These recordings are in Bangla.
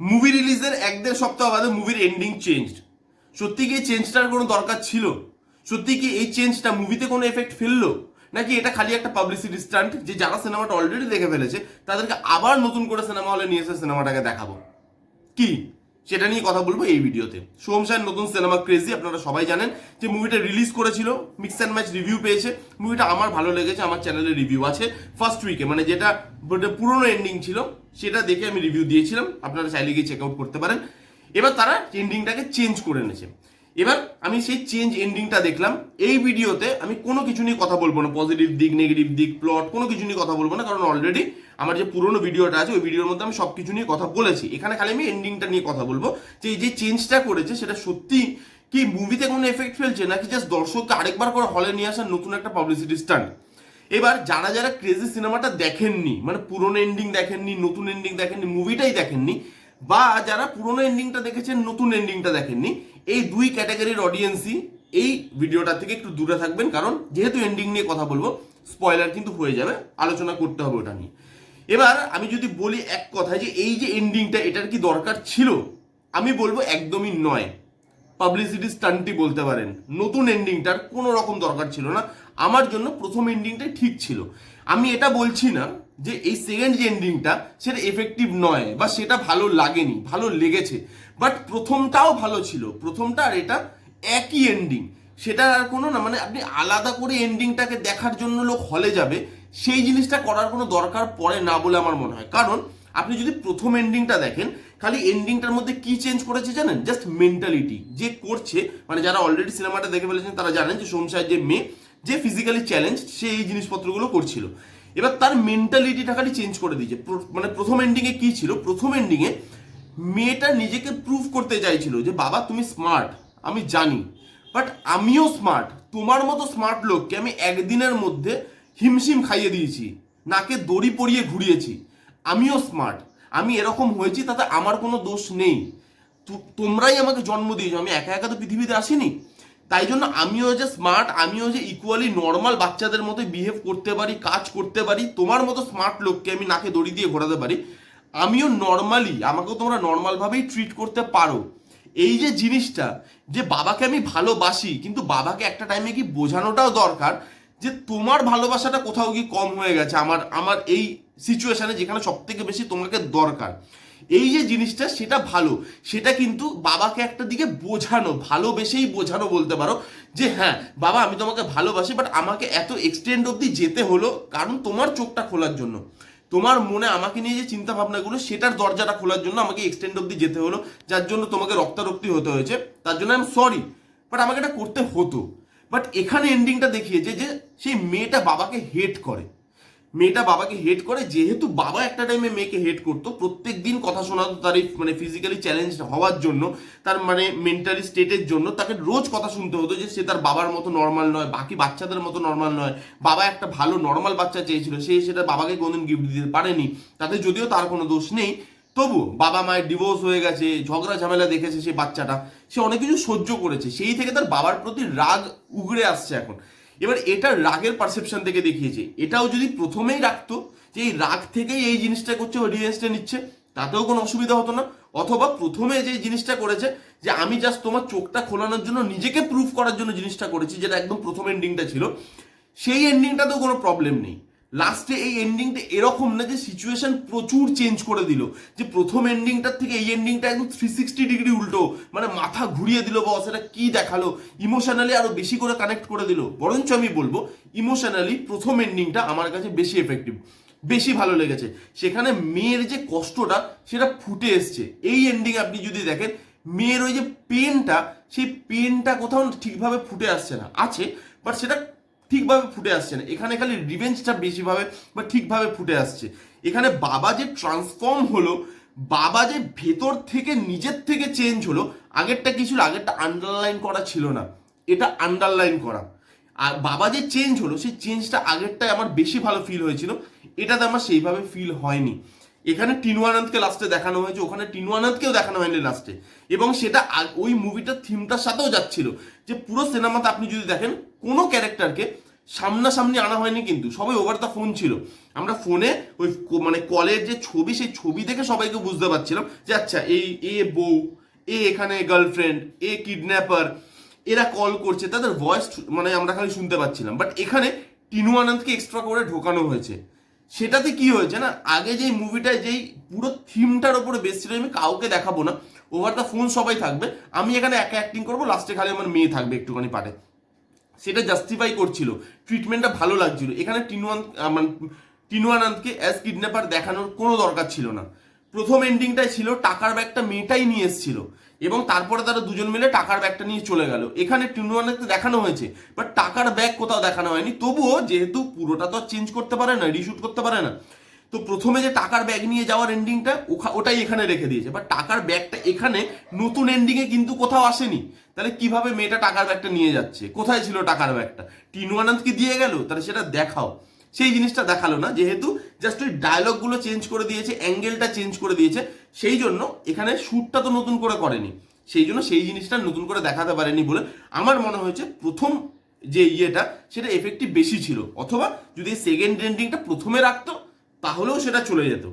মুভি রিলিজের এক দেড় সপ্তাহ বাদে মুভির এন্ডিং চেঞ্জ সত্যি কি এই চেঞ্জটার কোনো দরকার ছিল? সত্যি কি এই চেঞ্জটা মুভিতে কোনো এফেক্ট ফেলল? নাকি এটা খালি একটা পাবলিসিটি স্টান্ট যে যারা সিনেমাটা অলরেডি দেখে ফেলেছে, তাদেরকে আবার নতুন করে সিনেমা হলে নিয়ে এসে সিনেমাটাকে দেখাবো? কি? সেটা নিয়ে কথা বলব এই ভিডিওতে। সোম শাহের নতুন সিনেমা ক্রেজি আপনারা সবাই জানেন যে মুভিটা রিলিজ করেছিল মিক্স অ্যান্ড ম্যাচ রিভিউ পেয়েছে। মুভিটা আমার ভালো লেগেছে, আমার চ্যানেলে রিভিউ আছে। ফার্স্ট উইকে মানে যেটা পুরনো এন্ডিং ছিল, সেটা দেখে আমি রিভিউ দিয়েছিলাম। আপনারা চাইলে গিয়ে চেক আউট করতে পারেন। এবার তারা এন্ডিংটাকে চেঞ্জ করে এনেছে। এবার আমি সেই চেঞ্জ এন্ডিংটা দেখলাম। এই ভিডিওতে আমি কোনো কিছু নিয়ে কথা বলব না। পজিটিভ দিক নেগেটিভ দিক প্লট কোনো কিছু নিয়ে কথা বলব না। কারণ অলরেডি আমার যে পুরোনো ভিডিওটা আছে, ওই ভিডিওর মধ্যে আমি সব কিছু নিয়ে কথা বলেছি। এখানে খালি আমি এন্ডিংটা নিয়ে কথা বলব। যে এই যে চেঞ্জটা করেছে, সেটা সত্যি কি মুভিতে কোনো এফেক্ট ফেলছে, নাকি জাস্ট দর্শককে আরেকবার করে হলে নিয়ে আসার নতুন একটা পাবলিসিটি স্টান্ট এবার যারা যারা ক্রেজি সিনেমাটা দেখেননি মানে পুরনো এন্ডিং দেখেননি, নতুন এন্ডিং দেখেননি মুভিটাই দেখেননি, বা যারা পুরনো এন্ডিংটা দেখেছেন, নতুন এন্ডিংটা দেখেননি এই দুই ক্যাটাগরির অডিয়েন্সই এই ভিডিওটা থেকে একটু দূরে থাকবেন, কারণ যেহেতু এন্ডিং নিয়ে কথা বলব স্পয়লার কিন্তু হয়ে যাবে, আলোচনা করতে হবে ওটা নিয়ে। এবার আমি যদি বলি এক কথায় যে এই যে এন্ডিংটা এটার কি দরকার ছিল? আমি বলব একদমই নয়। পাবলিসিটি স্টান্টই বলতে পারেন। নতুন এন্ডিংটার কোনো রকম দরকার ছিল না। আমার জন্য প্রথম এন্ডিংটাই ঠিক ছিল। আমি এটা বলছি না যে এই সেকেন্ড যে এন্ডিংটা সেটা এফেক্টিভ নয় বা সেটা ভালো লাগেনি, ভালো লেগেছে। বাট প্রথমটাও ভালো ছিল। প্রথমটা আর এটা একই এন্ডিং সেটা আর কোনো না মানে আপনি আলাদা করে এন্ডিংটাকে দেখার জন্য লোক হলে যাবে, সেই জিনিসটা করার কোনো দরকার পড়ে না বলে আমার মনে হয়। কারণ আপনি যদি প্রথম এন্ডিংটা দেখেন, খালি এন্ডিংটার মধ্যে কি চেঞ্জ করেছে জানেন? জাস্ট মেন্টালিটি যে করছে মানে যারা অলরেডি সিনেমাটা দেখে ফেলেছেন, তারা জানেন যে সোমসাহের যে মেয়ে, যে ফিজিক্যালি চ্যালেঞ্জ সে এই জিনিসপত্রগুলো করছিল। এবার তার মেন্টালিটিটা খালি চেঞ্জ করে দিয়েছে। মানে প্রথম এন্ডিংয়ে কি ছিল? প্রথম এন্ডিংয়ে মেয়েটা নিজেকে প্রুভ করতে চাইছিল যে, বাবা, তুমি স্মার্ট আমি জানি। বাট আমিও স্মার্ট তোমার মতো স্মার্ট লোককে আমি একদিনের মধ্যে হিমশিম খাইয়ে দিয়েছি, নাকে দড়ি পরিয়ে ঘুরিয়েছি। আমিও স্মার্ট আমি এরকম হয়েছি, তাতে আমার কোনো দোষ নেই। তোমরাই আমাকে জন্ম দিয়েছ, আমি একা একা তো পৃথিবীতে আসিনি। তাই জন্য আমিও যে স্মার্ট আমিও যে ইকুয়ালি নর্মাল বাচ্চাদের মতো বিহেভ করতে পারি, কাজ করতে পারি, তোমার মতো স্মার্ট লোককে আমি নাকে দড়ি দিয়ে ঘোরাতে পারি আমিও নর্মালি আমাকেও তোমরা নর্মালভাবেই ট্রিট করতে পারো। এই যে জিনিসটা, যে বাবাকে আমি ভালোবাসি, কিন্তু বাবাকে একটা টাইমে কি বোঝানোটাও দরকার যে তোমার ভালোবাসাটা কোথাও কি কম হয়ে গেছে, আমার আমার এই সিচুয়েশানে যেখানে সব থেকে বেশি তোমাকে দরকার। এই যে জিনিসটা, সেটা ভালো। সেটা কিন্তু বাবাকে একটা দিকে বোঝানো, ভালোবেসেই বোঝানো বলতে পারো যে হ্যাঁ বাবা আমি তোমাকে ভালোবাসি বাট আমাকে এত এক্সটেন্ড অবধি যেতে হলো কারণ তোমার চোখটা খোলার জন্য। তোমার মনে আমাকে নিয়ে যে চিন্তা ভাবনাগুলো সেটার দরজাটা খোলার জন্য আমাকে এক্সটেন্ড অব্দি যেতে হলো, যার জন্য তোমাকে রক্তারক্তি হতে হয়েছে। তার জন্য আমি সরি বাট আমাকে এটা করতে হতো। বাট এখানে এন্ডিংটা দেখিয়েছে যে, সেই মেয়েটা বাবাকে হেট করে। মেয়েটা বাবাকে হেট করে, যেহেতু বাবা একটা টাইমে মেয়েকে হেট করতো প্রত্যেক দিন কথা শোনাতো তার এই মানে ফিজিক্যালি চ্যালেঞ্জ হওয়ার জন্য, তার মানে মেন্টালি স্টেটের জন্য, তাকে রোজ কথা শুনতে হতো যে সে তার বাবার মতো নর্মাল নয়, বাকি বাচ্চাদের মতো নর্মাল নয়, বাবা একটা ভালো নর্মাল বাচ্চা চেয়েছিল, সে সেটা বাবাকে কোনোদিন গিফট দিতে পারেনি, তাতে যদিও তার কোনো দোষ নেই, তবু বাবা মায়ের ডিভোর্স হয়ে গেছে, ঝগড়া ঝামেলা দেখেছে সেই বাচ্চাটা, সে অনেক কিছু সহ্য করেছে, সেই থেকে তার বাবার প্রতি রাগ উগড়ে আসছে এখন। এবার এটা রাগের পারসেপশন থেকে দেখিয়েছে। এটাও যদি প্রথমেই রাখতো যে এই রাগ থেকেই এই জিনিসটা করছে অডিয়েন্সটা নিচ্ছে, তাতেও কোনো অসুবিধা হতো না। অথবা প্রথমে যে জিনিসটা করেছে যে আমি জাস্ট তোমার চোখটা খোলানোর জন্য নিজেকে প্রুফ করার জন্য জিনিসটা করেছি, যেটা একদম প্রথম এন্ডিংটা ছিল, সেই এন্ডিংটাতেও কোনো প্রবলেম নেই। লাস্টে এই এন্ডিংটা এরকম না যে সিচুয়েশন প্রচুর চেঞ্জ করে দিল। যে প্রথম এন্ডিংটার থেকে এই এন্ডিংটা একদম থ্রি সিক্সটি ডিগ্রি উল্টো। মানে মাথা ঘুরিয়ে দিল বস এটা কি দেখাল? ইমোশনালি আরও বেশি করে কানেক্ট করে দিল। বরঞ্চ আমি বলব ইমোশনালি প্রথম এন্ডিংটা আমার কাছে বেশি এফেক্টিভ বেশি ভালো লেগেছে। সেখানে মেয়ের যে কষ্টটা, সেটা ফুটে এসছে। এই এন্ডিং আপনি যদি দেখেন, মেয়ের ওই যে পেনটা সেই পেনটা কোথাও ঠিকভাবে ফুটে আসছে না। আছে বাট সেটা ঠিকভাবে ফুটে আসছে না। এখানে খালি রিভেঞ্জটা বেশিভাবে বা ঠিকভাবে ফুটে আসছে। এখানে বাবা যে ট্রান্সফর্ম হলো, বাবা যে ভেতর থেকে নিজের থেকে চেঞ্জ হলো, আগেরটা কিছু আগেরটা আন্ডারলাইন করা ছিল না। এটা আন্ডারলাইন করা। আর বাবা যে চেঞ্জ হলো, সেই চেঞ্জটা আগেরটাই আমার বেশি ভালো ফিল হয়েছিল। এটাতে আমার সেইভাবে ফিল হয়নি। এখানে টিনু আনন্দকে লাস্টে দেখানো হয়েছে, ওখানে টিনু আনন্দকেও দেখানো হয়নি লাস্টে এবং সেটা ওই মুভিটার থিমটার সাথেও যাচ্ছিল। যে পুরো সিনেমাতে আপনি যদি দেখেন, কোনো ক্যারেক্টারকে সামনাসামনি আনা হয়নি কিন্তু, সবাই ওভার দ্য ফোন ছিল। আমরা ফোনে ওই মানে কলের যে ছবি, সেই ছবি দেখে সবাইকে বুঝতে পারছিলাম যে আচ্ছা এই এ বউ, এ এখানে গার্লফ্রেন্ড এ কিডন্যাপার এরা কল করছে, তাদের ভয়েস মানে আমরা খালি শুনতে পাচ্ছিলাম। বাট এখানে টিনু আনন্দকে এক্সট্রা করে ঢোকানো হয়েছে। সেটাতে কি হয়েছে না? আগে যেই মুভিটায় যেই পুরো থিমটার ওপরে বেশ ছিল, আমি কাউকে দেখাবো না। ওভার দ্য ফোন সবাই থাকবে। আমি এখানে একা অ্যাক্টিং করব লাস্টে খালি আমার মেয়ে থাকবে একটুখানি পারে। সেটা জাস্টিফাই করছিল। ট্রিটমেন্টটা ভালো লাগছিল। এখানে টিনুয়ান মানে টিনু আনন্দকে অ্যাজ কিডন্যাপার দেখানোর কোনো দরকার ছিল না। প্রথম এন্ডিংটাই ছিল, টাকার ব্যাগটা মেয়েটাই নিয়ে এসেছিল। এবং তারপরে তারা দুজন মিলে টাকার ব্যাগটা নিয়ে চলে গেল। এখানে টিনু আনন্দকে দেখানো হয়েছে বাট টাকার ব্যাগ কোথাও দেখানো হয়নি। তবুও যেহেতু পুরোটা তো চেঞ্জ করতে পারে না রিশুট করতে পারে না, তো প্রথমে যে টাকার ব্যাগ নিয়ে যাওয়ার এন্ডিংটা ওটাই এখানে রেখে দিয়েছে। বাট টাকার ব্যাগটা এখানে নতুন এন্ডিংয়ে কিন্তু কোথাও আসেনি। তাহলে কীভাবে মেয়েটা টাকার ব্যাগটা নিয়ে যাচ্ছে? কোথায় ছিল টাকার ব্যাগটা? টিনু আনন্দকে দিয়ে গেল? তাহলে সেটা দেখাও। সেই জিনিসটা দেখাল না, যেহেতু জাস্ট ওই ডায়লগগুলো চেঞ্জ করে দিয়েছে অ্যাঙ্গেলটা চেঞ্জ করে দিয়েছে, সেই জন্য এখানে শ্যুটটা তো নতুন করে করেনি। সেই জন্য সেই জিনিসটা নতুন করে দেখাতে পারেনি বলে আমার মনে হয়েছে প্রথম যে ইয়েটা সেটা এফেক্টিভ বেশি ছিল। অথবা যদি সেকেন্ড এন্ডিংটা প্রথমে রাখতো, তাহলেও সেটা চলে যেত।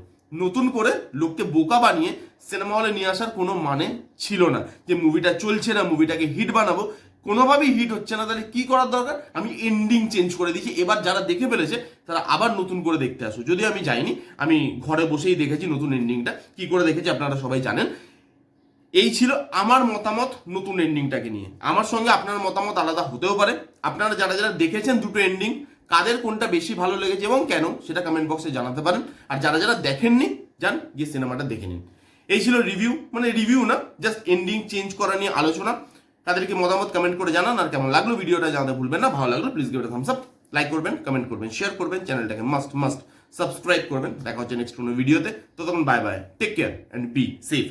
নতুন করে লোককে বোকা বানিয়ে সিনেমা হলে নিয়ে আসার কোনো মানে ছিল না যে মুভিটা চলছে না মুভিটাকে হিট বানাবো কোনোভাবেই হিট হচ্ছে না। তাহলে কি করার দরকার? আমি এন্ডিং চেঞ্জ করে দিয়েছি। এবার যারা দেখে ফেলেছে, তারা আবার নতুন করে দেখতে আসো। যদিও আমি যাইনি, আমি ঘরে বসেই দেখেছি নতুন এন্ডিংটা কি করে দেখেছি আপনারা সবাই জানেন? এই ছিল আমার মতামত নতুন এন্ডিংটাকে নিয়ে। আমার সঙ্গে আপনার মতামত আলাদা হতেও পারে। আপনারা যারা যারা দেখেছেন দুটো এন্ডিং কাদের কোনটা বেশি ভালো লেগেছে এবং কেন, সেটা কমেন্ট বক্সে জানাতে পারেন। আর যারা যারা দেখেননি, যান, গিয়ে সিনেমাটা দেখে নিন। এই ছিল রিভিউ মানে রিভিউ না জাস্ট এন্ডিং চেঞ্জ করা নিয়ে আলোচনা। তাদেরকে মতামত কমেন্ট করে জানান আর কেমন লাগল ভিডিওটা জানাতে ভুলবেন না, ভালো লাগল please give thumbs up like করবেন কমেন্ট করবেন শেয়ার করবেন চ্যানেলটাকে মাস্ট মাস্ট সাবস্ক্রাইব করবেন। দেখা হচ্ছে নেক্সট কোনো ভিডিওতে ততক্ষণ bye bye take care and be safe